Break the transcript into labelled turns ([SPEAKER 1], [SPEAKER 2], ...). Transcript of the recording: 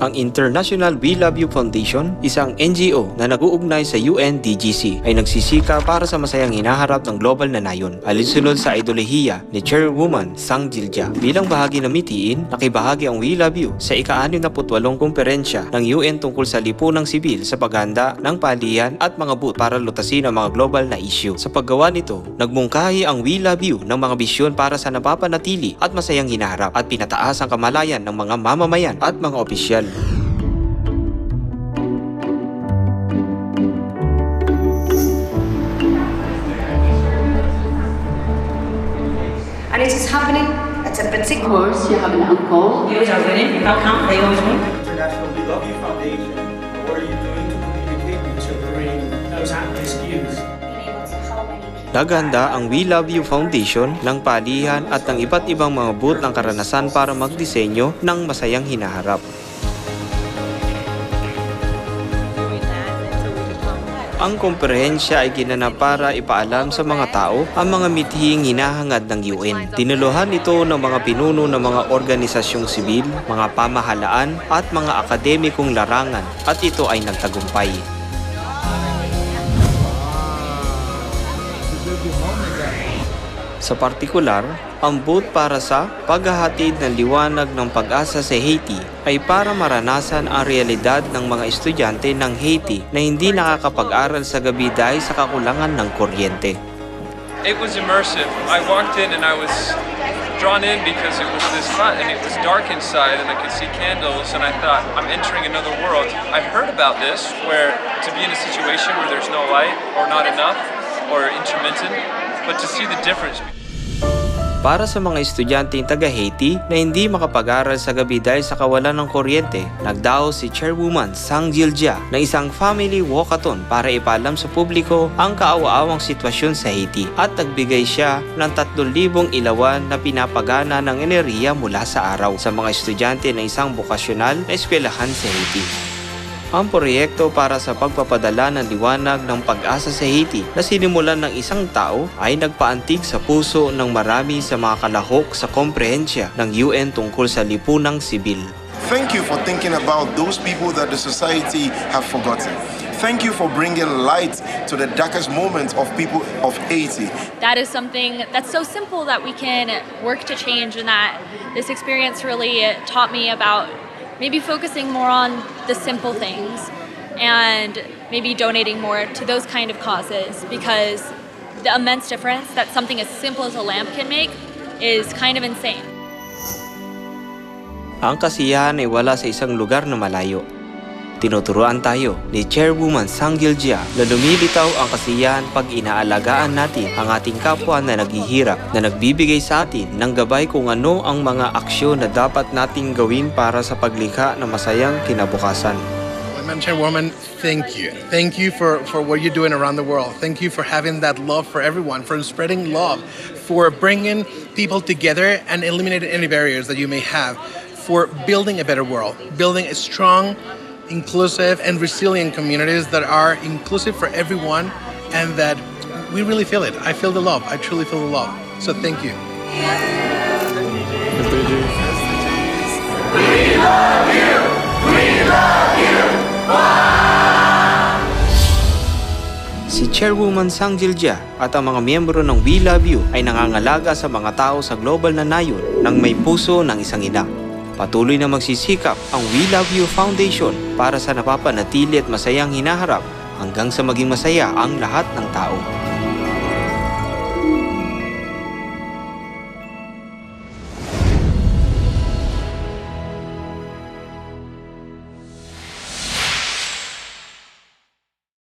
[SPEAKER 1] Ang International We Love You Foundation, isang NGO na nag-uugnay sa UNDGC, ay nagsisika para sa masayang hinaharap ng global na nayon. Alinsunod sa ideolohiya ni Chairwoman Sang Jilja. Bilang bahagi ng mitiin, nakibahagi ang We Love You sa ika-68 kumperensya ng UN tungkol sa lipunang sibil sa paghanda ng palihan at mga boot para lutasin ang mga global na issue. Sa paggawa nito, nagmungkahi ang We Love You ng mga bisyon para sa napapanatili at masayang hinaharap at pinataas ang kamalayan ng mga mamamayan at mga opisyal.
[SPEAKER 2] And it is happening at a particular
[SPEAKER 3] course, you have an uncle.
[SPEAKER 4] Use our winning account, they use me.
[SPEAKER 5] International We Love You Foundation, what are you doing to communicate
[SPEAKER 6] to bring those at-risk youth
[SPEAKER 1] Naghanda ang We Love You Foundation ng palihan at ng iba't ibang mga booth ng karanasan para magdisenyo ng masayang hinaharap. Ang komprehensya ay ginanap para ipaalam sa mga tao ang mga mithing hinahangad ng UN. Tinuluhan ito ng mga pinuno ng mga organisasyong sibil, mga pamahalaan at mga akademikong larangan at ito ay nagtagumpay. Sa partikular, ang boot para sa paghahatid ng liwanag ng pag-asa sa Haiti ay para maranasan ang realidad ng mga estudyante ng Haiti na hindi nakakapag-aral sa gabi dahil sa kakulangan ng kuryente.
[SPEAKER 7] It was immersive. I walked in and I was drawn in because it was this fun and it was dark inside and I could see candles and I thought I'm entering another world. I've heard about this where to be in a situation where there's no light or not enough or intermittent, but to see the difference
[SPEAKER 1] Para sa mga estudyanteng taga Haiti na hindi makapag-aral sa gabi dahil sa kawalan ng kuryente, nagdao si Chairwoman Sang Jiljia ng isang family walkathon para ipaalam sa publiko ang kaawa-awang sitwasyon sa Haiti at nagbigay siya ng 3,000 ilawan na pinapagana ng enerhiya mula sa araw sa mga estudyante ng isang bokasyonal na eskwelahan sa Haiti. Ang proyekto para sa pagpapadala ng liwanag ng pag-asa sa Haiti na sinimulan ng isang tao ay nagpaantig sa puso ng marami sa mga kalahok sa komprehensya ng UN tungkol sa lipunang sibil.
[SPEAKER 8] Thank you for thinking about those people that the society have forgotten. Thank you for bringing light to the darkest moments of people of Haiti.
[SPEAKER 9] that is something that's so simple that we can work to change and that this experience really taught me about maybe focusing more on the simple things and maybe donating more to those kind of causes because the immense difference that something as simple as a lamp can make is kind of insane.
[SPEAKER 1] Ang kasiyahan ay wala sa isang lugar na malayo. Tinuturuan tayo ni Chairwoman Sang Giljia na lumilitaw ang kasiyahan pag inaalagaan natin ang ating kapwa na naghihirap na nagbibigay sa atin ng gabay kung ano ang mga aksyon na dapat nating gawin para sa paglikha ng masayang kinabukasan.
[SPEAKER 10] Madam Chairwoman, thank you. Thank you for, for what you're doing around the world. Thank you for having that love for everyone, for spreading love, for bringing people together and eliminating any barriers that you may have, for building a better world, building a strong, inclusive, and resilient communities that are inclusive for everyone and that we really feel it. I feel the love. I truly feel the love. So thank you.
[SPEAKER 1] Si Chairwoman Sang Jiljia at ang mga miyembro ng We Love You ay nangangalaga sa mga tao sa global na nayon ng may puso ng isang ina. Patuloy na magsisikap ang We Love You Foundation para sa napapanatili at masayang hinaharap hanggang sa maging masaya ang lahat ng tao.